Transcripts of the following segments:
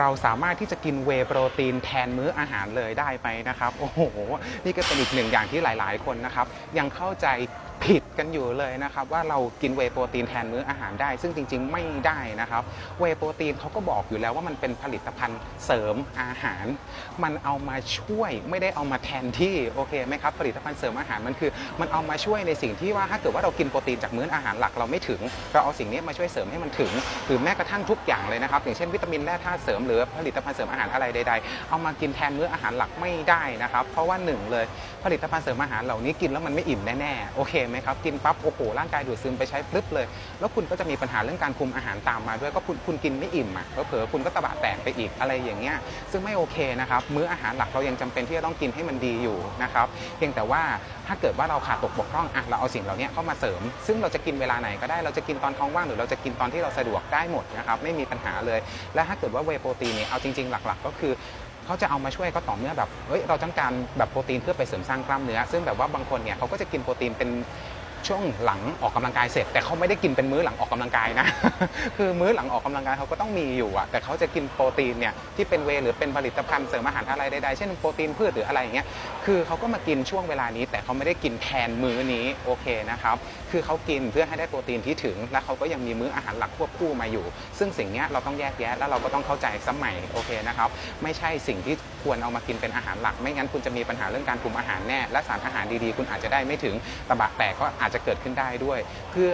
เราสามารถที่จะกินเวโปรตีนแทนมื้ออาหารเลยได้ไหมนะครับ โอ้โห นี่ก็เป็นอีกหนึ่งอย่างที่หลาย ๆ คนนะครับ ยังเข้าใจ ผิดกันอยู่เลยนะครับว่าเรากินเวโปรตีนแทนมื้ออาหารได้ ซึ่งจริง ๆ ไม่ได้นะครับเวโปรตีนเขาก็บอกอยู่แล้วว่ามันเป็นผลิตภัณฑ์เสริมอาหาร มันเอามาช่วยไม่ได้เอามาแทนที่โอเคไหมครับผลิตภัณฑ์เสริมอาหารมันคือ มันเอามาช่วยในสิ่งที่ว่าถ้าเกิดว่าเรากินโปรตีนจากมื้ออาหารหลักเราไม่ถึง เราเอาสิ่งนี้มาช่วยเสริมให้มันถึง หรือแม้กระทั่งทุกอย่างเลยนะครับอย่างเช่นวิตามินแร่ธาตุเสริมหรือผลิตภัณฑ์เสริมอาหารอะไรใด ๆ เอามากินแทนมื้ออาหารหลักไม่ได้นะครับเพราะว่าหนึ่งเลยผลิตภัณฑ์เสริมอาหารเหล่านี้กินแล้วมันไม่อิ่มแน่ๆโอเคไหมครับ กินปั๊บโอ้โหร่างกายดูดซึมไปใช้ปึ๊บเลย แล้วคุณก็จะมีปัญหาเรื่องการคุมอาหารตามมาด้วยก็คุณคุณกินไม่อิ่มอะเผลอคุณก็ตะบะแตกไปอีกอะไรอย่างเงี้ยซึ่งไม่โอเคนะครับมื้ออาหารหลักเรายังจำเป็นที่จะต้องกินให้มันดีอยู่นะครับเพียงแต่ว่าถ้าเกิดว่าเราขาดตกบกพร่องอะเราเอาสิ่งเหล่านี้เข้ามาเสริม ซึ่งเราจะกินเวลาไหนก็ได้เราจะกินตอนท้องว่างหรือเราจะกินตอนที่เราสะดวกได้หมดนะครับไม่มีปัญหาเลย และถ้าเกิดว่าเวโปรตีนเนี่ยเอาจริงๆ หลัก ๆ ก็คือ เขาจะเอามาช่วยก็ต่อเมื่อแบบเฮ้ยเราต้องการแบบโปรตีนเพื่อไปเสริมสร้างกล้ามเนื้อ ซึ่งแบบว่าบางคนเนี่ยเขาก็จะกินโปรตีนเป็น ช่วงหลังออกกำลังกายเสร็จ แต่เขาไม่ได้กินเป็นมื้อหลังออกกำลังกายนะ คือมื้อหลังออกกำลังกายเขาก็ต้องมีอยู่อะแต่เขาจะกินโปรตีนเนี่ยที่เป็นเวหรือเป็นผลิตภัณฑ์เสริมอาหารอะไรใดๆเช่นโปรตีนพืชหรืออะไรอย่างเงี้ยคือเขาก็มากินช่วงเวลานี้ แต่เขาไม่ได้กินแทนมื้อนี้โอเคนะครับคือเขากินเพื่อให้ได้โปรตีนที่ถึง และเขาก็ยังมีมื้ออาหารหลักควบคู่มาอยู่ ซึ่งสิ่งเนี้ยเราต้องแยกแยะแล้วเราก็ต้องเข้าใจสมัยโอเคนะครับไม่ใช่สิ่งที่ควรเอามากินเป็นอาหารหลัก ไม่งั้นคุณจะมีปัญหาเรื่องการคุมอาหารแน่และสารอาหารดีๆ คุณอาจจะได้ไม่ถึงตะบะแตกก็อาจจะเกิดขึ้นได้ด้วย เพื่อ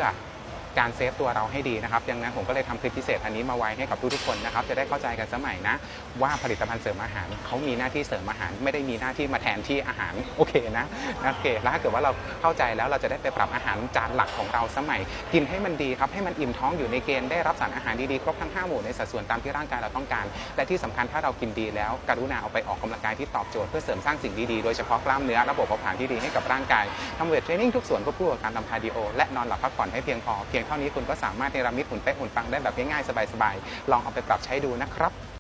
การเซฟตัวเราให้ดีนะครับดังนั้นผมก็เลยทำคลิปพิเศษอันนี้มาไว้ให้กับทุกๆคนนะครับจะได้เข้าใจกันสมัยนะ ว่าผลิตภัณฑ์เสริมอาหารเขามีหน้าที่เสริมอาหาร ไม่ได้มีหน้าที่มาแทนที่อาหารโอเคนะโอเคแล้วถ้าเกิดว่าเราเข้าใจแล้วเราจะได้ไปปรับอาหารจานหลักของเราสมัย กินให้มันดีครับให้มันอิ่มท้องอยู่ในเกณฑ์ได้รับสารอาหารดีๆครบทั้ง5หมู่ในสัดส่วนตามที่ร่างกายเราต้องการ และที่สำคัญถ้าเรากินดีแล้ว กรุณาเอาไปออกกำลังกายที่ตอบโจทย์เพื่อเสริมสร้างสิ่งดีๆโดยเฉพาะกล้ามเนื้อระบบเผาผลาญที่ดีให้กับร่างกายทำเวทเทรนนิ่งทุกส่วนควบคู่กับการทำคาร์ดิโอและนอนหลับพักผ่อนให้เพียงพอเพียงเท่านี้คุณก็สามารถเนรมิตหุ่นเป๊ะหุ่นปังได้แบบง่ายๆสบายๆลองเอาไปปรับใช้ดูนะครับ